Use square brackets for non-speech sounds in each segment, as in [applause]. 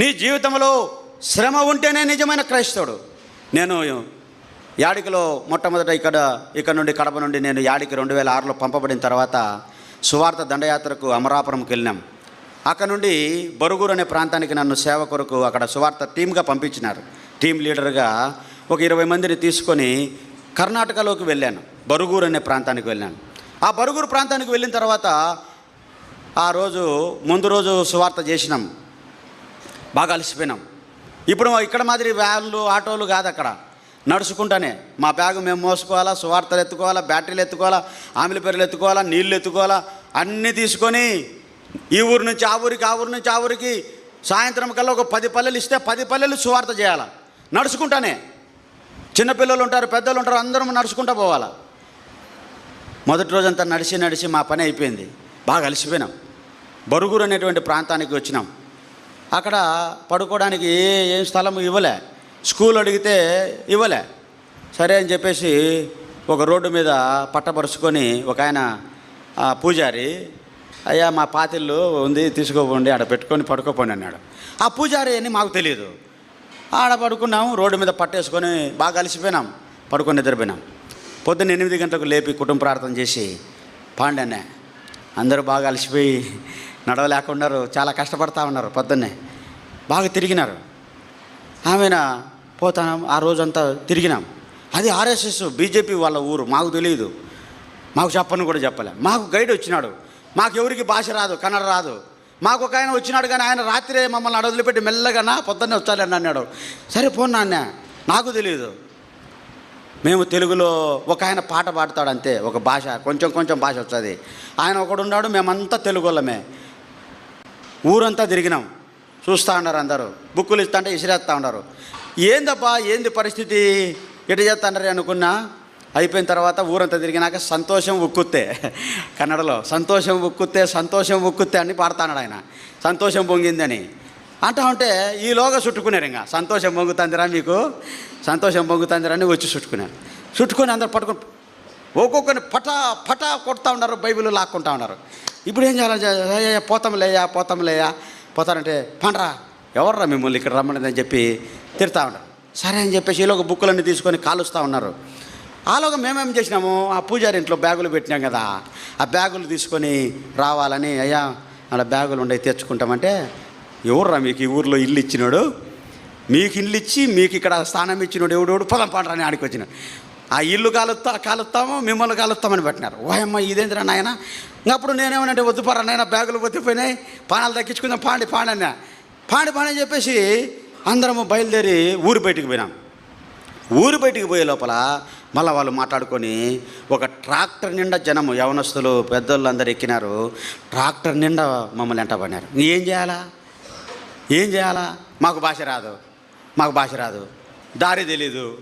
నీ జీవితంలో శ్రమ ఉంటేనే నిజమైన క్రైస్తవుడు. నేను యాడికిలో మొట్టమొదట ఇక్కడ ఇక్కడ నుండి కడప నుండి నేను యాడికి రెండు వేల ఆరులో పంపబడిన తర్వాత సువార్త దండయాత్రకు అమరాపురంకి వెళ్ళినాం. అక్కడ నుండి బరుగురు అనే ప్రాంతానికి నన్ను సేవ కొరకు అక్కడ సువార్త టీమ్గా పంపించినారు. టీం లీడర్గా ఒక ఇరవై మందిని తీసుకొని కర్ణాటకలోకి వెళ్ళాను బరుగురు అనే ప్రాంతానికి వెళ్ళాను. ఆ బరుగురు ప్రాంతానికి వెళ్ళిన తర్వాత ఆ రోజు ముందు రోజు సువార్త చేసినాం. బాగా అలసిపోయినాం. ఇప్పుడు ఇక్కడ మాదిరి వ్యాన్లు ఆటోలు కాదు అక్కడ నడుచుకుంటానే. మా బ్యాగు మేము మోసుకోవాలా సువార్తలు ఎత్తుకోవాలా బ్యాటరీలు ఎత్తుకోవాలా ఆమెల పేర్లు ఎత్తుకోవాలా నీళ్ళు ఎత్తుకోవాలా అన్నీ తీసుకొని ఈ ఊరు నుంచి ఆ ఊరికి ఆ ఊరి నుంచి ఆ ఊరికి సాయంత్రం కల్లా ఒక పది పల్లెలు ఇస్తే పది పల్లెలు సువార్త చేయాలా. నడుచుకుంటానే. చిన్నపిల్లలు ఉంటారు పెద్దలు ఉంటారు అందరం నడుచుకుంటూ పోవాలా. మొదటి రోజంతా నడిచి నడిచి మా పని అయిపోయింది. బాగా అలసిపోయినాం. బరుగురు అనేటువంటి ప్రాంతానికి వచ్చినాం. అక్కడ పడుకోవడానికి ఏ ఏం స్థలం ఇవ్వలే. స్కూల్ అడిగితే ఇవ్వలే. సరే అని చెప్పేసి ఒక రోడ్డు మీద పట్టపరుచుకొని ఒక ఆయన పూజారి అయ్యా మా పాతిల్లు ఉంది తీసుకోపోండి ఆడ పెట్టుకొని పడుకోపోండి అన్నాడు. ఆ పూజారి అని మాకు తెలియదు. ఆడ పడుకున్నాం రోడ్డు మీద పట్టేసుకొని బాగా అలసిపోయినాం పడుకొని నిద్రపోయినాం. పొద్దున్న ఎనిమిది గంటలకు లేపి కుటుంబ ప్రార్థన చేసి పాండనే అందరూ బాగా అలసిపోయి నడవలేకున్నారు చాలా కష్టపడతా ఉన్నారు పొద్దున్నే. బాగా తిరిగినారు. ఆమెన పోతాం ఆ రోజంతా తిరిగినాం. అది ఆర్ఎస్ఎస్ బీజేపీ వాళ్ళ ఊరు మాకు తెలియదు మాకు చెప్పని కూడా చెప్పలే. మాకు గైడ్ వచ్చినాడు. మాకు ఎవరికి భాష రాదు కన్నడ రాదు. మాకు ఒక ఆయన వచ్చినాడు కానీ ఆయన రాత్రే మమ్మల్ని అడ పెట్టి మెల్లగా నా పొద్దున్నే వచ్చాలని అన్నాడు. సరే పోను నాన్న నాకు తెలియదు మేము తెలుగులో ఒక ఆయన పాట పాడతాడు అంతే ఒక భాష కొంచెం కొంచెం భాష వస్తుంది. ఆయన ఒకడున్నాడు మేమంతా తెలుగు వాళ్ళమే ఊరంతా తిరిగినాం. చూస్తూ ఉన్నారు అందరూ. బుక్కులు ఇస్తా అంటే ఇసిరేస్తూ ఉన్నారు. ఏందబ్బా ఏంది పరిస్థితి? ఎటు చేస్తాండ్రి అనుకున్నా అయిపోయిన తర్వాత ఊరంతా తిరిగినాక సంతోషం ఉక్కుతే కన్నడలో సంతోషం ఉక్కుతే సంతోషం ఉక్కుతే అని పాడుతున్నాడు ఆయన. సంతోషం పొంగిందని. అంటా ఉంటే ఈలోగా చుట్టుకున్నారు ఇంకా. సంతోషం పొంగుతుందిరా మీకు? సంతోషం పొంగుతుందిరా అని వచ్చి చుట్టుకున్నారు. చుట్టుకొని అందరు పట్టుకుని ఒక్కొక్కరిని పటా పటా కొడతా ఉన్నారు బైబిల్ లాక్కుంటా ఉన్నారు. ఇప్పుడు ఏం చేయాలి? అయ్యా పోతాంలేయా పోతాంలేయా పోతారంటే పండ్రా ఎవర్రా మిమ్మల్ని ఇక్కడ రమ్మనేదని చెప్పి తిడతా ఉన్నారు సరే అని చెప్పేసి ఈలోగా బుక్కులన్నీ తీసుకొని కాలుస్తూ ఉన్నారు. ఆలోగా మేమేం చేసినాము? ఆ పూజారి ఇంట్లో బ్యాగులు పెట్టినాం కదా. ఆ బ్యాగులు తీసుకొని రావాలని అయ్యా అలా బ్యాగులు ఉండే తెచ్చుకుంటామంటే ఎవర్రా మీకు ఈ ఊర్లో ఇల్లు ఇచ్చినాడు? మీకు ఇల్లు ఇచ్చి మీకు ఇక్కడ స్థానం ఇచ్చినాడు ఎవడోడు? పొలం అని ఆడికి వచ్చినాడు ఆ ఇల్లు కాలుస్తా కాలుస్తాము మిమ్మల్ని కాలుస్తామని పెట్టినారు. ఓయమ్మ ఇదేంద్రా నాయన? ఇంకా అప్పుడు నేనేమనంటే వద్దుపారా నాయన బ్యాగులు వద్దిపోయినాయి పానాలు దక్కించుకుందాం పాండి పాండి అన్న. పాండి పాండి అని చెప్పేసి అందరము బయలుదేరి ఊరు బయటికి పోయినాం. ఊరు బయటికి పోయే లోపల మళ్ళీ వాళ్ళు మాట్లాడుకొని ఒక ట్రాక్టర్ నిండా జనము యవనస్తులు పెద్దోళ్ళు అందరు ఎక్కినారు. ట్రాక్టర్ నిండా మమ్మల్ని ఎంటబడినారు ఏం చేయాలా? ఏం చేయాలా? మాకు భాష రాదు. మాకు భాష రాదు. దారి తెలీదు.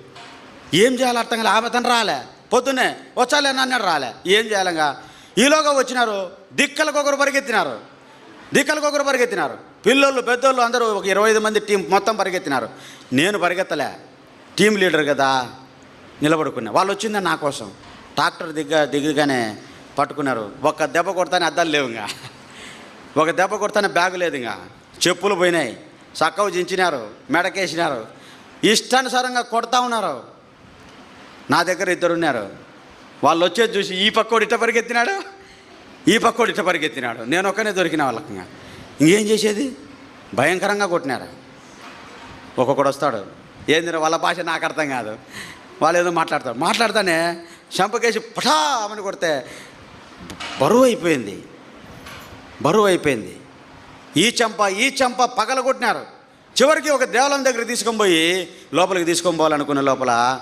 ఏం చేయాలి అర్థం కాలే. ఆమె తను రాలే. పొద్దున్నే వచ్చాలే అన్నాడు రాలే. ఏం చేయాలంగా? ఈలోగా వచ్చినారు దిక్కలకు ఒకరు పరిగెత్తినారు. దిక్కలకు ఒకరు పరిగెత్తినారు. పిల్లోళ్ళు పెద్దోళ్ళు అందరూ ఒక ఇరవై ఐదు మంది టీం మొత్తం పరిగెత్తినారు. నేను పరిగెత్తలే. టీం లీడర్ కదా నిలబడుకున్నా. వాళ్ళు వచ్చింది నా కోసం. ట్రాక్టర్ దిగ్గ దిగగానే పట్టుకున్నారు. ఒక్క దెబ్బ కొడతానే అద్దాలు లేవు ఇంకా ఒక దెబ్బ కొడతానే బ్యాగ్ లేదు ఇంకా చెప్పులు పోయినాయి. చక్కవ జించినారు మెడకేసినారు. ఇష్టానుసారంగా కొడతా ఉన్నారు. నా దగ్గర ఇద్దరు ఉన్నారు వాళ్ళు వచ్చేది చూసి ఈ పక్కోడు ఇట్ట పరిగెత్తినాడు? ఈ పక్కోడు ఇట్ట పరిగెత్తినాడు? నేను ఒక్కనే దొరికిన వాళ్ళకి ఇంకేం. చేసేది? భయంకరంగా కొట్టినారు. ఒక్కొక్కడు వస్తాడు. ఏంది వాళ్ళ భాష నాకు అర్థం కాదు. వాళ్ళు ఏదో మాట్లాడతారు. మాట్లాడతానే చంపకేసి పఠా కొడితే బరువు అయిపోయింది. బరువు అయిపోయింది. ఈ చంప ఈ చంప పగలగొట్టినారు. చివరికి ఒక దేవాలయం దగ్గర తీసుకొని పోయి లోపలికి తీసుకొని పోవాలనుకున్న లోపల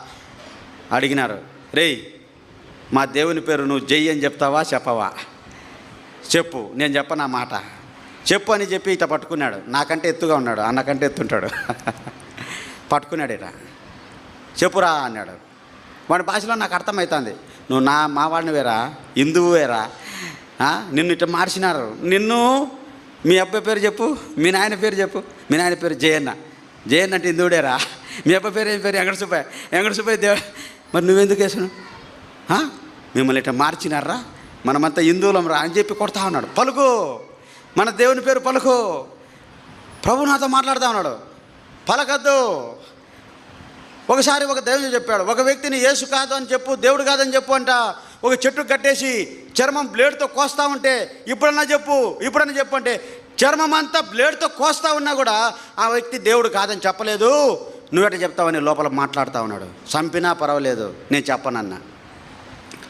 అడిగినారు రేయ్ మా దేవుని పేరు నువ్వు జై అని చెప్తావా చెప్పవా? చెప్పు నేను చెప్పనా మాట? చెప్పు అని చెప్పి ఇట పట్టుకున్నాడు. నాకంటే ఎత్తుగా ఉన్నాడు అన్నకంటే ఎత్తుంటాడు. [laughs] పట్టుకున్నాడు ఇట చెప్పురా అన్నాడు. వాడి భాషలో నాకు అర్థమవుతుంది నువ్వు నా మా వాడిని వేరా? హిందువు వేరా? నిన్ను ఇట్లా మార్చినారు. నిన్ను మీ అబ్బాయి పేరు చెప్పు మీ నాయన పేరు చెప్పు. మీ నాయన పేరు జయన్న. జయన్ అంటే హిందువుడేరా? మీ అబ్బాయి పేరు ఏం పేరు? వెంకట సుబ్బయ్య వెంకట సుబ్బయ్య దేవ మరి నువ్వెందుకు వేసాను? మిమ్మల్ని ఇట్లా మార్చినారా? మనమంతా హిందువులం రా అని చెప్పి కొడతా ఉన్నాడు. పలుకు! మన దేవుని పేరు పలుకు! ప్రభు నాతో మాట్లాడుతా ఉన్నాడు. పలకద్దు! ఒకసారి ఒక దేవుడు చెప్పాడు. ఒక వ్యక్తిని యేసు కాదు అని చెప్పు దేవుడు కాదని చెప్పు అంట. ఒక చెట్టు కట్టేసి చర్మం బ్లేడ్తో కోస్తా ఉంటే ఇప్పుడన్నా చెప్పు ఇప్పుడన్నా చెప్పు అంటే చర్మం అంతా బ్లేడ్తో కోస్తా ఉన్నా కూడా ఆ వ్యక్తి దేవుడు కాదని చెప్పలేదు. నువ్వెట చెప్తావని లోపల మాట్లాడుతూ ఉన్నాడు. చంపినా పర్వాలేదు నేను చెప్పనన్నా.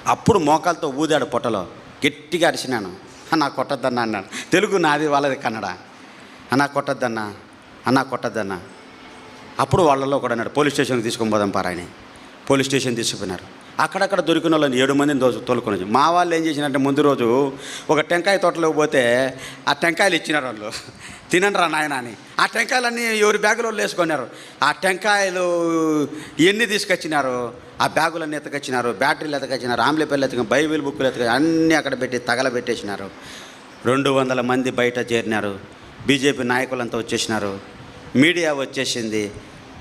అప్పుడు మోకాలతో ఊదాడు పొట్టలో. గట్టిగా అరిచినాను. అన్నా కొట్టద్దన్నా అన్నాడు. తెలుగు నాది వాళ్ళది కన్నడ. అన్నా కొట్టద్దన్నా అన్నా కొట్టద్దన్నా. అప్పుడు వాళ్ళలో కూడా అన్నాడు పోలీస్ స్టేషన్కి తీసుకొని పోదాం పారాయని పోలీస్ స్టేషన్ తీసుకుపోయినారు. అక్కడక్కడ దొరికిన వాళ్ళని ఏడు మందిని రోజు తోలుకొని మా వాళ్ళు ఏం చేసినారంటే ముందు రోజు ఒక టెంకాయ తోటలోకి పోతే ఆ టెంకాయలు ఇచ్చినారు వాళ్ళు. [laughs] తినండి రా నాయన అని. ఆ టెంకాయలన్నీ ఎవరి బ్యాగులో వాళ్ళు వేసుకున్నారు. ఆ టెంకాయలు ఎన్ని తీసుకొచ్చినారు? ఆ బ్యాగులన్నీ ఎతకొచ్చినారు బ్యాటరీలు ఎతకొచ్చినారు ఆమ్లపల్లి ఎత్తక బైబిల్ బుక్కులు ఎత్తక అన్నీ అక్కడ పెట్టి తగలబెట్టేసినారు. రెండు వందల మంది బయట చేరినారు. బీజేపీ నాయకులంతా వచ్చేసినారు. మీడియా వచ్చేసింది.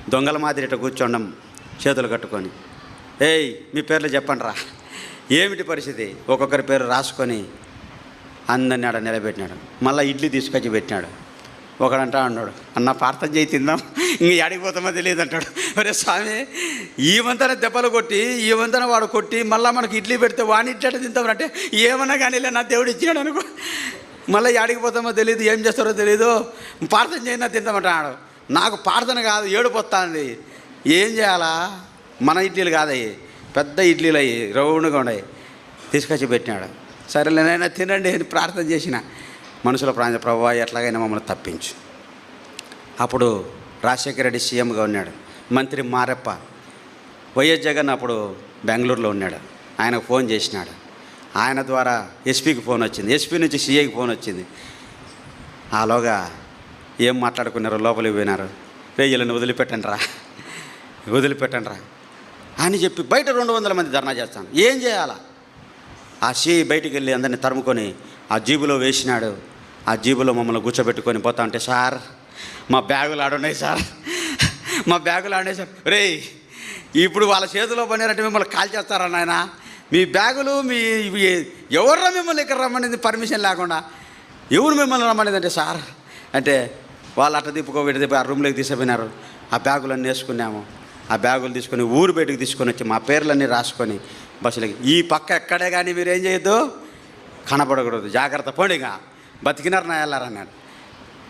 దొంగల మాదిరిట కూర్చోండం చేతులు కట్టుకొని. ఏయ్ మీ పేర్లు చెప్పండి రా ఏమిటి పరిస్థితి? ఒక్కొక్కరి పేరు రాసుకొని అందరిని ఆడ నిలబెట్టినాడు. మళ్ళీ ఇడ్లీ తీసుకొచ్చి పెట్టినాడు. ఒకడంటా అన్నాడు అన్న ప్రార్థన చేయి తిందాం. ఇంక అడిగిపోతామో తెలియదు అంటాడు. అరే స్వామి ఈ వంతన దెబ్బలు కొట్టి ఈ వంతన వాడు కొట్టి మళ్ళీ మనకి ఇడ్లీ పెడితే వాడిని ఇట్లా తింటాం అంటే ఏమన్నా కానీ లే నా దేవుడు ఇచ్చినాడు అనుకో. మళ్ళీ అడిగిపోతామో తెలియదు ఏం చేస్తారో తెలియదు. ప్రార్థన చేయినా తింటామంటాడు నాకు ప్రార్థన కాదు ఏడుపు ఏం చేయాలా? మన ఇడ్లీలు కాదయ్యి పెద్ద ఇడ్లీలు అయ్యి రౌండ్గా ఉన్నాయి. తీసుకొచ్చి పెట్టినాడు. సరేలేనైనా తినండి అని ప్రార్థన చేసిన. మనుషుల ప్రాంత ప్రభావ ఎట్లాగైనా మమ్మల్ని తప్పించు. అప్పుడు రాజశేఖర రెడ్డి సీఎంగా ఉన్నాడు. మంత్రి మారెప్ప వైఎస్ జగన్ అప్పుడు బెంగళూరులో ఉన్నాడు. ఆయనకు ఫోన్ చేసినాడు. ఆయన ద్వారా ఎస్పీకి ఫోన్ వచ్చింది. ఎస్పీ నుంచి సీఐకి ఫోన్ వచ్చింది. ఆలోగా ఏం మాట్లాడుకున్నారు? లోపలికి పోయినారు. రే వీళ్ళని వదిలిపెట్టండి రా. వదిలిపెట్టండి రా. అని చెప్పి బయట రెండు వందల మంది ధర్నా చేస్తాను ఏం చేయాలా? ఆ సిఐ బయటికి వెళ్ళి అందరిని తరుముకొని ఆ జీబులో వేసినాడు. ఆ జీబులో మమ్మల్ని కూర్చోబెట్టుకొని పోతా ఉంటే సార్ మా బ్యాగులు ఆడున్నాయి సార్. మా బ్యాగులు ఆడినాయి సార్. రే ఇప్పుడు వాళ్ళ చేతిలో పడినారంటే మిమ్మల్ని కాల్ చేస్తారా నాయన? మీ బ్యాగులు మీ ఇవి ఎవర్రా మిమ్మల్ని ఇక్కడ రమ్మనేది పర్మిషన్ లేకుండా? ఎవరు మిమ్మల్ని రమ్మనేది అంటే సార్ అంటే వాళ్ళు అట్ట తిప్పుకో ఇటు ఆ రూమ్లోకి తీసుకుపోయినారు ఆ బ్యాగులన్నీ వేసుకున్నాము. ఆ బ్యాగులు తీసుకొని ఊరు బయటకు తీసుకొని వచ్చి మా పేర్లన్నీ రాసుకొని బస్సులకి ఈ పక్క ఎక్కడే కానీ మీరు ఏం చేయొద్దు? కనపడకూడదు జాగ్రత్త పోండిగా బతికినారు నా వెళ్ళారన్నాడు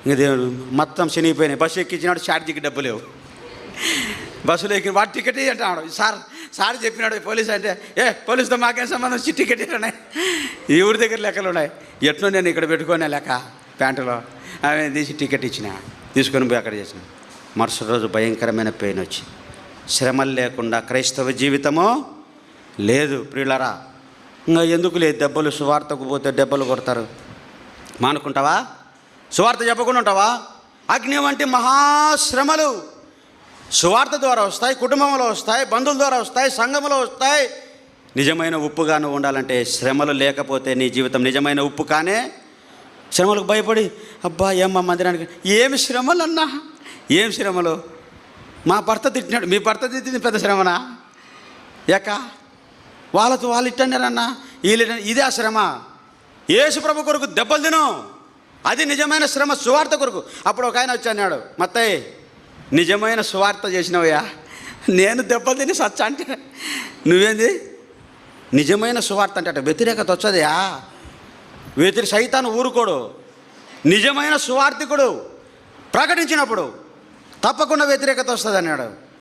ఇంక దేవుడు మొత్తం శనిగిపోయినాయి. బస్సు ఎక్కించినాడు ఛార్జీకి డబ్బు లేవు. బస్సులో ఎక్కి వాటి టికెట్ అంటాడు సార్ సార్ చెప్పినాడు పోలీస్ అంటే ఏ పోలీసుతో మాకేం సంబంధం? వచ్చి టికెట్ ఉన్నాయి ఈ ఊరి దగ్గర లెక్కలు ఉన్నాయి. ఎట్లా నేను ఇక్కడ పెట్టుకోనే లెక్క? ప్యాంటులో. ఆమె తీసి టికెట్ ఇచ్చిన. తీసుకొని పోయి అక్కడ చేసిన. మరుసటి రోజు భయంకరమైన పెయిన్ వచ్చి. శ్రమలు లేకుండా క్రైస్తవ జీవితము? లేదు ప్రియులరా. ఇంకా ఎందుకు లేదు? దెబ్బలు సువార్తకు పోతే దెబ్బలు కొడతారు. మానుకుంటావా? సువార్త చెప్పకుండా ఉంటావా? అగ్ని వంటి మహాశ్రమలు సువార్త ద్వారా వస్తాయి కుటుంబంలో వస్తాయి బంధువుల ద్వారా వస్తాయి సంఘంలో వస్తాయి. నిజమైన ఉప్పుగా నువ్వు ఉండాలంటే శ్రమలు లేకపోతే నీ జీవితం నిజమైన ఉప్పు కానే? శ్రమలకు భయపడి అబ్బా ఏమ్మా మందిరానికి ఏమి శ్రమలు అన్నా ఏం శ్రమలు? మా భర్త తిట్టినాడు. మీ భర్త తిట్టింది పెద్ద శ్రమనా? ఎక్క? వాళ్ళతో వాళ్ళు ఇట్టన్నారన్నా? వీళ్ళు ఇదే ఆ శ్రమ. యేసు ప్రభు కొరకు దెబ్బలు తిను. అది నిజమైన శ్రమ సువార్త కొరకు. అప్పుడు ఒక ఆయన వచ్చి అన్నాడు మత్తయ్య నిజమైన సువార్త చేసినవయ్యా. నేను దెబ్బలు తిని సచ్చ అంటే నువ్వేంది? నిజమైన సువార్త అంటే అట వ్యతిరేకత వచ్చదయా? వ్యతిరే సైతాన్ని ఊరుకోడు. నిజమైన సువార్థికుడు ప్రకటించినప్పుడు తప్పకుండా వ్యతిరేకత వస్తుంది అన్నాడు